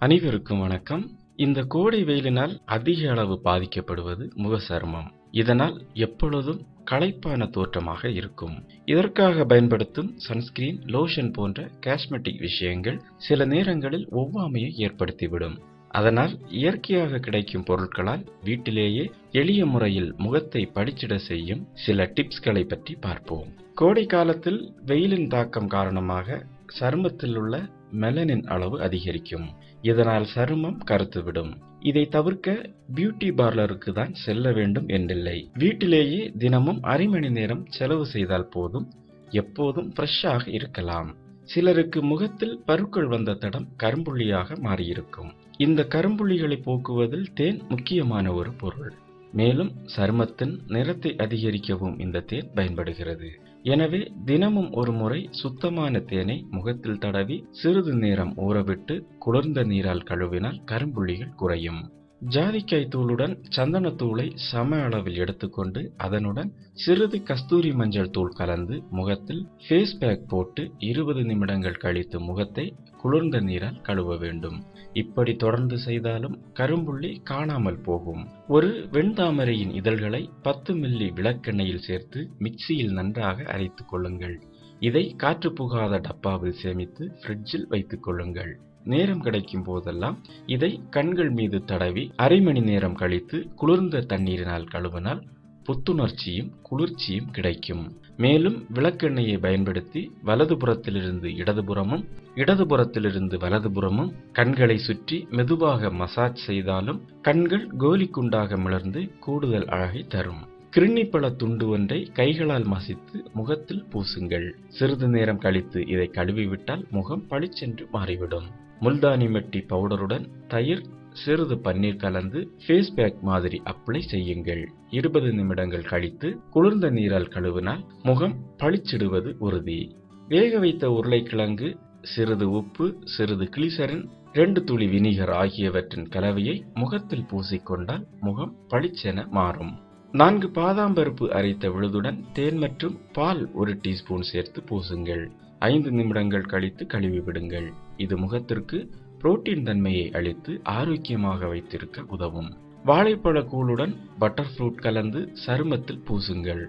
அனைவருக்கும் வணக்கம். இந்த கோடை வெயிலினால் அதிக அளவு பாதிக்கப்படுவது முக சருமம் இதனால் எப்பொழுதும் களைப்பான தோற்றமாக இருக்கும். இதற்காக பயன்படுத்தும் சன்ஸ்கிரீன் லோஷன் போன்ற காஸ்மெட்டிக் விஷயங்கள் சில நேரங்களில் ஒவ்வாமையை ஏற்படுத்திவிடும். அதனால் இயற்கையாக கிடைக்கும் பொருட்களால் வீட்டிலேயே எளிய முறையில் முகத்தை படிச்சிட செய்யும் சில டிப்ஸ்களை பற்றி பார்ப்போம். கோடை காலத்தில் வெயிலின் தாக்கம் காரணமாக சருமத்தில் உள்ள மெலனின் அளவு அதிகரிக்கும். இதனால் சருமம் கருத்துவிடும் இதை தவிர்க்க பியூட்டி பார்லருக்கு தான் செல்ல வேண்டும் என்றில்லை. வீட்டிலேயே தினமும் அரை மணி நேரம் செலவு செய்தால் போதும். எப்போதும் ஃப்ரெஷ்ஷாக இருக்கலாம். சிலருக்கு முகத்தில் பருக்கள் வந்த தடம் கரும்புள்ளியாக மாறியிருக்கும். இந்த கரும்புள்ளிகளை போக்குவதில் தேன் முக்கியமான ஒரு பொருள். மேலும் சருமத்தின் நிறத்தை அதிகரிக்கவும் இந்த தேன் பயன்படுகிறது. எனவே தினமும் ஒரு முறை சுத்தமான தேனை முகத்தில் தடவி சிறிது நேரம் ஊறவிட்டு குளிர்ந்த நீரால் கழுவினால் கரும்புள்ளிகள் குறையும். ஜாதிக்காய் தூளுடன் சந்தனத்தூளை சம அளவில் எடுத்துக்கொண்டு அதனுடன் சிறிது கஸ்தூரி மஞ்சள் தூள் கலந்து முகத்தில் ஃபேஸ் பேக் போட்டு இருபது நிமிடங்கள் கழித்து முகத்தை குளிர்ந்த நீரால் கழுவ வேண்டும். இப்படி தொடர்ந்து செய்தாலும் கரும்புள்ளி காணாமல் போகும். ஒரு வெண்தாமரையின் இதழ்களை பத்து மில்லி விளக்கெண்ணெயில் சேர்த்து மிக்சியில் நன்றாக அரைத்துக் கொள்ளுங்கள். இதை காற்று புகாத டப்பாவில் சேமித்து ஃப்ரிட்ஜில் வைத்துக் கொள்ளுங்கள். நேரம் கிடைக்கும் போதெல்லாம் இதை கண்கள் மீது தடவி அரை மணி நேரம் கழித்து குளிர்ந்த தண்ணீரினால் கழுவினால் புத்துணர்ச்சியும் குளிர்ச்சியும் கிடைக்கும். மேலும் விளக்கெண்ணெயை பயன்படுத்தி வலதுபுறத்திலிருந்து இடதுபுறமும் இடதுபுறத்திலிருந்து வலதுபுறமும் கண்களை சுற்றி மெதுவாக மசாஜ் செய்தாலும் கண்கள் கோலிக்குண்டாக மிளர்ந்து கூடுதல் அழகை தரும். கிருண்ணிப்பழ துண்டு ஒன்றை கைகளால் மசித்து முகத்தில் பூசுங்கள். சிறிது நேரம் கழித்து இதை கழுவிவிட்டால் முகம் பளிச்சென்று மாறிவிடும். முல்தானி மெட்டி பவுடருடன் தயிர் சிறிது பன்னீர் கலந்து ஃபேஸ் பேக் மாதிரி அப்ளை செய்யுங்கள். இருபது நிமிடங்கள் கழித்து குளிர்ந்த நீரால் கழுவினால் முகம் பளிச்சிடுவது உறுதி. வேக வைத்த உருளைக்கிழங்கு சிறிது உப்பு சிறிது கிளிசரின் ரெண்டு துளி வினிகர் ஆகியவற்றின் கலவையை முகத்தில் பூசிக்கொண்டால் முகம் பளிச்சென மாறும். நான்கு பாதாம் பருப்பு அரைத்த விழுதுடன் தேன் மற்றும் பால் ஒரு டீஸ்பூன் சேர்த்து பூசுங்கள். ஐந்து நிமிடங்கள் கழித்து கழுவி விடுங்கள். இது முகத்திற்கு புரோட்டீன் தன்மையை அளித்து ஆரோக்கியமாக வைத்திருக்க உதவும். வாழைப்பழ கூழுடன் பட்டர் ஃப்ரூட் கலந்து சருமத்தில் பூசுங்கள்.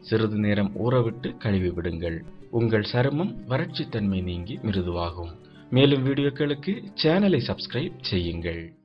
சிறிது நேரம் ஊறவிட்டு கழுவி விடுங்கள். உங்கள் சருமம் வறட்சி தன்மை நீங்கி மிருதுவாகும். மேலும் வீடியோக்களுக்கு சேனலை சப்ஸ்கிரைப் செய்யுங்கள்.